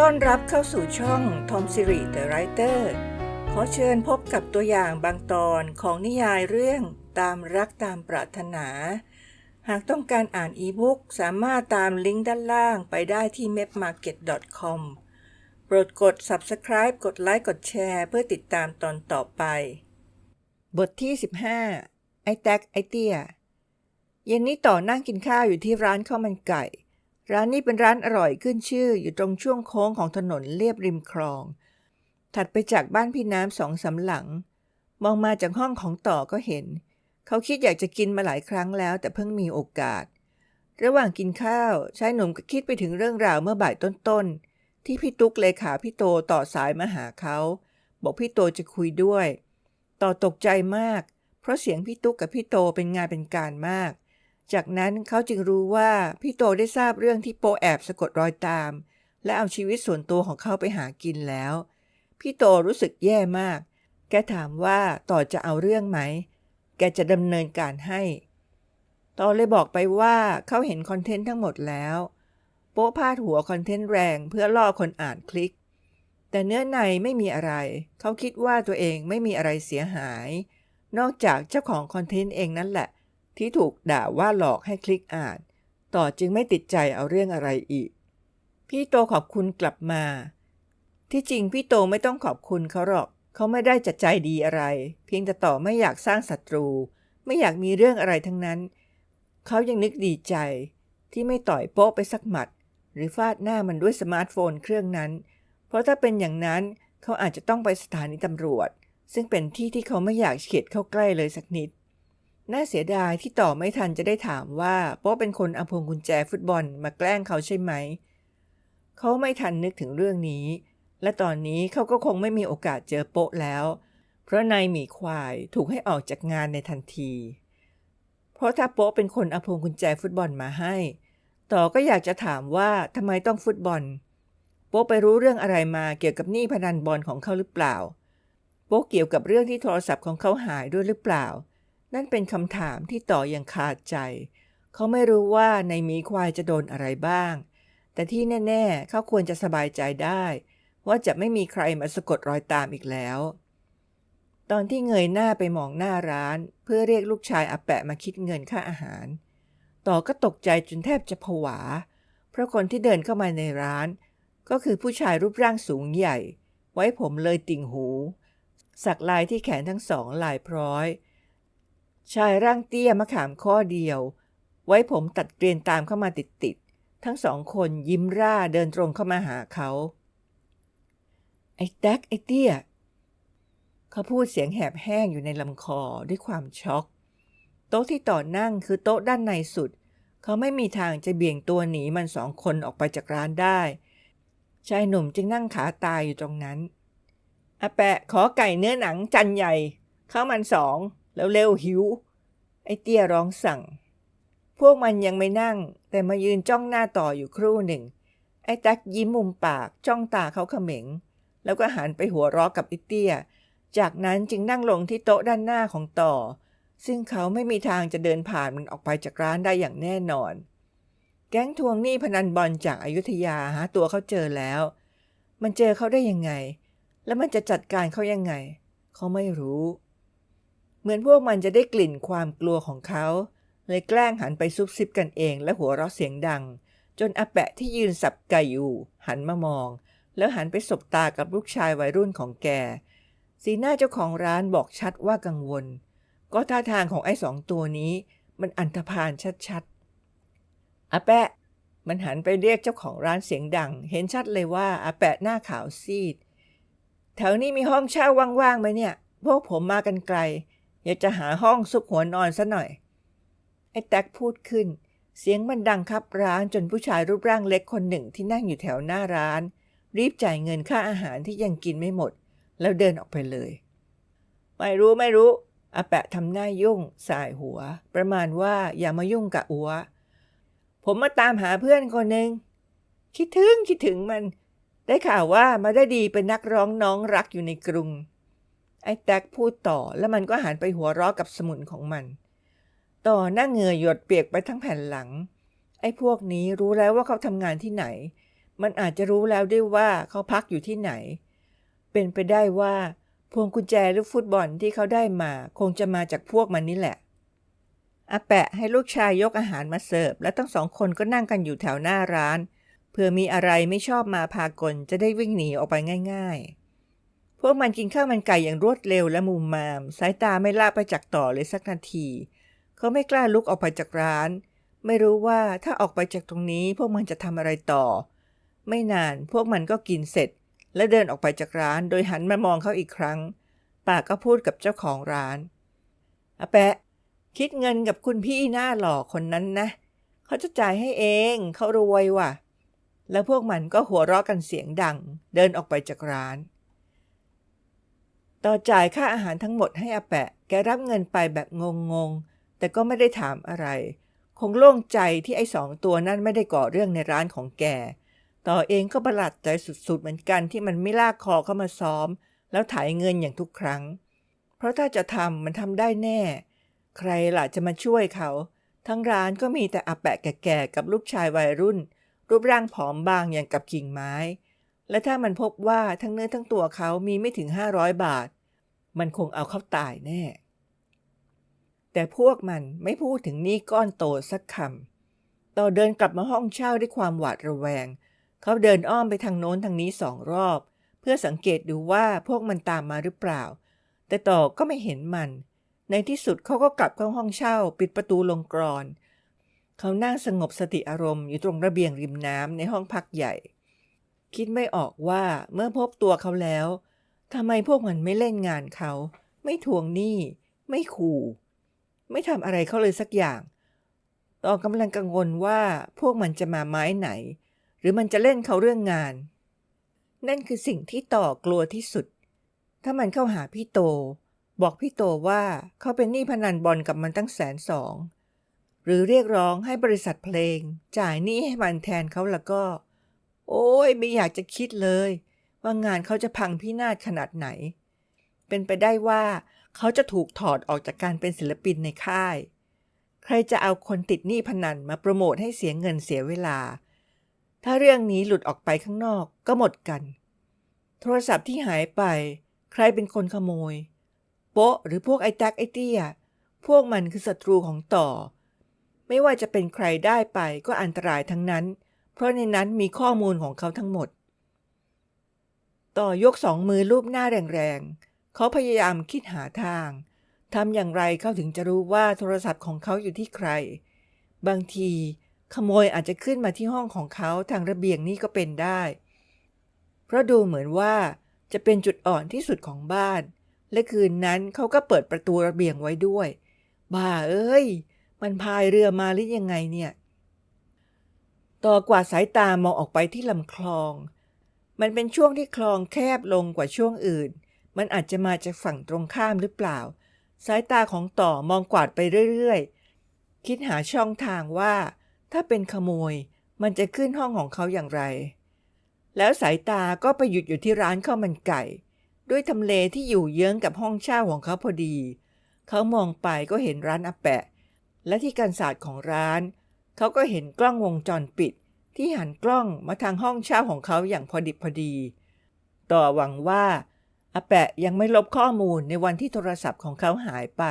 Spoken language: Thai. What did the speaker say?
ต้อนรับเข้าสู่ช่องทอมซิริเดอะไรเตอร์ขอเชิญพบกับตัวอย่างบางตอนของนิยายเรื่องตามรักตามปรารถนา หากต้องการอ่านอีบุ๊กสามารถตามลิงก์ด้านล่างไปได้ที่ mapmarket.com โปรดกด subscribe กดไลค์กดแชร์เพื่อติดตามตอนต่อไป บทที่ 15 ไอแตกไอเตี้ย เย็นนี้ต่อนั่งกินข้าวอยู่ที่ร้านข้าวมันไก่ ร้านนี้เป็นร้านอร่อยขึ้นชื่ออยู่ตรงช่วงโค้งของถนนเลียบริมคลอง ถัดไปจากบ้านพี่น้ำสองสาหลัง มองมาจากห้องของต่อก็เห็น เขาคิดอยากจะกินมาหลายครั้งแล้ว แต่เพิ่งมีโอกาส ระหว่างกินข้าวชายหนุ่มก็คิดไปถึงเรื่องราวเมื่อบ่ายต้นๆ ที่พี่ตุ๊กเลขาพี่โตต่อสายมาหาเขา บอกพี่โตจะคุยด้วย ต่อตกใจมาก เพราะเสียงพี่ตุ๊กกับพี่โตเป็นงานเป็นการมาก จากนั้นเขาจึงรู้ว่าพี่โตได้ทราบเรื่องที่โปแอบสะกดรอยตาม และเอาชีวิตส่วนตัวของเขาไปหากินแล้ว พี่โตรู้สึกแย่มาก แกถามว่าต่อจะเอาเรื่องไหม แกจะดำเนินการให้ ต่อเลยบอกไปว่าเขาเห็นคอนเทนต์ทั้งหมดแล้ว โป๊พาดหัวคอนเทนต์แรงเพื่อล่อคนอ่านคลิก แต่เนื้อในไม่มีอะไร เขาคิดว่าตัวเองไม่มีอะไรเสียหาย นอกจากเจ้าของคอนเทนต์เองนั่นแหละ ที่ถูกด่าว่าหลอกให้คลิกอ่าน ต่อจึงไม่ติดใจเอาเรื่องอะไรอีก พี่โตขอบคุณกลับมา ที่จริงพี่โตไม่ต้องขอบคุณเขาหรอก เขาไม่ได้จะใจดีอะไร เพียงแต่ต่อไม่อยากสร้างศัตรู ไม่อยากมีเรื่องอะไรทั้งนั้น เขายังนึกดีใจ ที่ไม่ต่อยโป๊ะไปสักหมัด หรือฟาดหน้ามันด้วยสมาร์ทโฟนเครื่องนั้น เพราะถ้าเป็นอย่างนั้นเขาอาจจะต้องไปสถานีตำรวจ ซึ่งเป็นที่ที่เขาไม่อยากเฉียดเข้าใกล้เลยสักนิด น่าเสียดายที่ต่อไม่ทันจะได้ถามว่าโป๊ะเป็นคนเอาพวงกุญแจฟุตบอลมาแกล้งเขาใช่ไหม เขาไม่ทันนึกถึงเรื่องนี้ และตอนนี้เขาก็คงไม่มีโอกาสเจอโป๊ะแล้ว เพราะนายหมีควายถูกให้ออกจากงานในทันที เพราะถ้าโป๊ะเป็นคนเอาพวงกุญแจฟุตบอลมาให้ ต่อก็อยากจะถามว่าทำไมต้องฟุตบอล โป๊ไปรู้เรื่องอะไรมาเกี่ยวกับหนี้พนันบอลของเขาหรือเปล่า โป๊เกี่ยวกับเรื่องที่โทรศัพท์ของเขาหายด้วยหรือเปล่า นั่นเป็นคำถามที่ต่อยังคาใจ เขาไม่รู้ว่าในหมีควายจะโดนอะไรบ้าง แต่ที่แน่ ๆ เขาควรจะสบายใจได้ ว่าจะไม่มีใครมาสะกดรอยตามอีกแล้ว ตอนที่เงยหน้าไปมองหน้าร้าน เพื่อเรียกลูกชายอาแปะมาคิดเงินค่าอาหาร ต่อก็ตกใจจนแทบจะผวา เพราะคนที่เดินเข้ามาในร้าน ก็คือผู้ชายรูปร่างสูงใหญ่ ไว้ผมเลยติ่งหู สักลายที่แขนทั้งสองลายพร้อย ชายร่างเตี้ยมะขามข้อเดียว ไว้ผมตัดเกรียนตามเข้ามาติดๆ ทั้งสองคนยิ้มร่าเดินตรงเข้ามาหาเขา ไอ้แท็กไอ้เตี้ย เขาพูดเสียงแหบแห้งอยู่ในลำคอด้วยความช็อก โต๊ะที่ต่อนั่งคือโต๊ะด้านในสุด เขาไม่มีทางจะเบี่ยงตัวหนีมันสองคนออกไปจากร้านได้ ชายหนุ่มจึงนั่งขาตายอยู่ตรงนั้นอาแปะขอไก่เนื้อหนังจันใหญ่ข้าวมันสอง แล้วเร็วหิว ไอ้เตี้ยร้องสั่ง พวกมันยังไม่นั่ง แต่มายืนจ้องหน้าต่ออยู่ครู่หนึ่ง ไอ้แท็กยิ้มมุมปากจ้องตาเขาเขม็ง แล้วก็หันไปหัวเร้อกับไอ้เตี้ย จากนั้นจึงนั่งลงที่โต๊ะด้านหน้าของต่อ ซึ่งเขาไม่มีทางจะเดินผ่านมันออกไปจากร้านได้อย่างแน่นอน แก๊งทวงหนี้พนันบอลจากอายุทยาหาตัวเขาเจอแล้ว มันเจอเขาได้ยังไง แล้วมันจะจัดการเขายังไง เขาไม่รู้ เหมือนพวกมันจะได้กลิ่นความกลัวของเขา เลยแกล้งหันไปซุบซิบกันเองและหัวเราะเสียงดัง จนอาแปะที่ยืนสับไก่อยู่ หันมามอง แล้วหันไปสบตากับลูกชายวัยรุ่นของแก สีหน้าเจ้าของร้านบอกชัดว่ากังวล ก็ท่าทางของไอ้สองตัวนี้ มันอันธพาลชัดๆอาแปะ มันหันไปเรียกเจ้าของร้านเสียงดัง เห็นชัดเลยว่าอาแปะหน้าขาวซีด แถวนี้มีห้องเช่าว่างๆไหมเนี่ย พวกผมมากันไกล อยากจะหาห้องซุกหัวนอนซะหน่อย ไอ้แท็กพูดขึ้น เสียงมันดังครับร้านจนผู้ชายรูปร่างเล็กคนหนึ่งที่นั่งอยู่แถวหน้าร้าน รีบจ่ายเงินค่าอาหารที่ยังกินไม่หมด แล้วเดินออกไปเลย ไม่รู้ไม่รู้อาแปะทำหน้ายุ่งสายหัว ประมาณว่าอย่ามายุ่งกับอัว ผมมาตามหาเพื่อนคนหนึ่งคิดถึงคิดถึงมัน ได้ข่าวว่ามาได้ดีเป็นนักร้องน้องรักอยู่ในกรุง ไอ้แท็กพูดต่อแล้วมันก็หันไปหัวเราะกับสมุนของมัน ต่อหน้าเหงื่อหยดเปียกไปทั้งแผ่นหลัง ไอ้พวกนี้รู้แล้วว่าเขาทำงานที่ไหน มันอาจจะรู้แล้วด้วยว่าเขาพักอยู่ที่ไหน เป็นไปได้ว่าพวงกุญแจหรือฟุตบอลที่เขาได้มาคงจะมาจากพวกมันนี่แหละอาแปะให้ลูกชายยกอาหารมาเสิร์ฟ และทั้งสองคนก็นั่งกันอยู่แถวหน้าร้าน เพื่อมีอะไรไม่ชอบมาพากลจะได้วิ่งหนีออกไปง่าย ๆ วกมันกินข้าวมันไก่อย่างรวดเร็วและมุมมาม สายตาไม่ล่าไปจากต่อเลยสักนาที เขาไม่กล้าลุกออกไปจากร้าน ไม่รู้ว่าถ้าออกไปจากตรงนี้พวกมันจะทำอะไรต่อ ไม่นานพวกมันก็กินเสร็จ และเดินออกไปจากร้าน โดยหันมามองเขาอีกครั้ง ปากก็พูดกับเจ้าของร้านอาแปะ คิดเงินกับคุณพี่หน้าหล่อคนนั้นนะ เขาจะจ่ายให้เองเขารวยว่ะ แล้วพวกมันก็หัวเราะกันเสียงดัง เดินออกไปจากร้าน ต่อจ่ายค่าอาหารทั้งหมดให้อาแปะ แกรับเงินไปแบบงงๆ แต่ก็ไม่ได้ถามอะไร คงโล่งใจที่ไอ้สองตัวนั้นไม่ได้ก่อเรื่องในร้านของแก ต่อเองก็ประหลาดใจสุดๆ เหมือนกันที่มันไม่ลากคอเข้ามาซ้อม แล้วถ่ายเงินอย่างทุกครั้ง เพราะถ้าจะทำมันทำได้แน่ ใครล่ะจะมาช่วยเขา ทั้งร้านก็มีแต่อาแปะแก่ๆกับลูกชายวัยรุ่น รูปร่างผอมบางอย่างกับกิ่งไม้ และถ้ามันพบว่าทั้งเนื้อทั้งตัวเขามีไม่ถึง 500 บาท มันคงเอาเขาตายแน่ แต่พวกมันไม่พูดถึงนี้ก้อนโตสักคำ ต่อเดินกลับมาห้องเช่าด้วยความหวาดระแวง เขาเดินอ้อมไปทางโน้นทางนี้สองรอบ เพื่อสังเกตดูว่าพวกมันตามมาหรือเปล่า แต่ต่อก็ไม่เห็นมัน ในที่สุดเขาก็กลับเข้าห้องเช่า ปิดประตูลงกรอน เขานั่งสงบสติอารมณ์อยู่ตรงระเบียงริมน้ำในห้องพักใหญ่ คิดไม่ออกว่าเมื่อพบตัวเขาแล้วทำไมพวกมันไม่เล่นงานเขา ไม่ทวงหนี้ ไม่ขู่ ไม่ทำอะไรเขาเลยสักอย่างต่อกำลังกังวลว่าพวกมันจะมาไม้ไหน หรือมันจะเล่นเขาเรื่องงาน นั่นคือสิ่งที่ต่อกลัวที่สุด ถ้ามันเข้าหาพี่โต บอกพี่โตว่าเขาเป็นหนี้พนันบอลกับมันตั้งแสนสองหรือเรียกร้องให้บริษัทเพลง จ่ายหนี้ให้มันแทนเขาแล้วก็ โอ้ยไม่อยากจะคิดเลย ว่างานเขาจะพังพินาศขนาดไหน เป็นไปได้ว่าเขาจะถูกถอดออกจากการเป็นศิลปินในค่าย ใครจะเอาคนติดหนี้พนันมาโปรโมทให้เสียเงินเสียเวลา ถ้าเรื่องนี้หลุดออกไปข้างนอกก็หมดกัน โทรศัพท์ที่หายไป ใครเป็นคนขโมย โป๊ะหรือพวกไอ้แตักไอ้เตี้ย พวกมันคือศัตรูของต่อ ไม่ว่าจะเป็นใครได้ไปก็อันตรายทั้งนั้น เพราะในนั้นมีข้อมูลของเขาทั้งหมด ต่อยกสองมือรูปหน้าแรงๆ เขาพยายามคิดหาทางทำอย่างไรเขาถึงจะรู้ว่าโทรศัพท์ของเขาอยู่ที่ใคร บางทีขโมยอาจจะขึ้นมาที่ห้องของเขาทางระเบียงนี้ก็เป็นได้ เพราะดูเหมือนว่าจะเป็นจุดอ่อนที่สุดของบ้าน และคืนนั้นเขาก็เปิดประตูระเบียงไว้ด้วย บ้าเอ้ย มันพายเรือมาหรือยังไงเนี่ย ต่อกว่าดสายตามองออกไปที่ลำคลอง มันเป็นช่วงที่คลองแคบลงกว่าช่วงอื่น มันอาจจะมาจากฝั่งตรงข้ามหรือเปล่า สายตาของต่อมองกวาดไปเรื่อยๆ คิดหาช่องทางว่า ถ้าเป็นขโมย มันจะขึ้นห้องของเขาอย่างไร แล้วสายตาก็ไปหยุดอยู่ที่ร้านข้าวมันไก่ ด้วยทำเลที่อยู่เยื้องกับห้องเช่าของเขาพอดี เขามองไปก็เห็นร้านอาแปะ และที่กันศาสตร์ของร้าน เขาก็เห็นกล้องวงจรปิด ที่หันกล้องมาทางห้องเช่าของเขาอย่างพอดิบพอดี ต่อหวังว่าอาแปะยังไม่ลบข้อมูลในวันที่โทรศัพท์ของเขาหายไป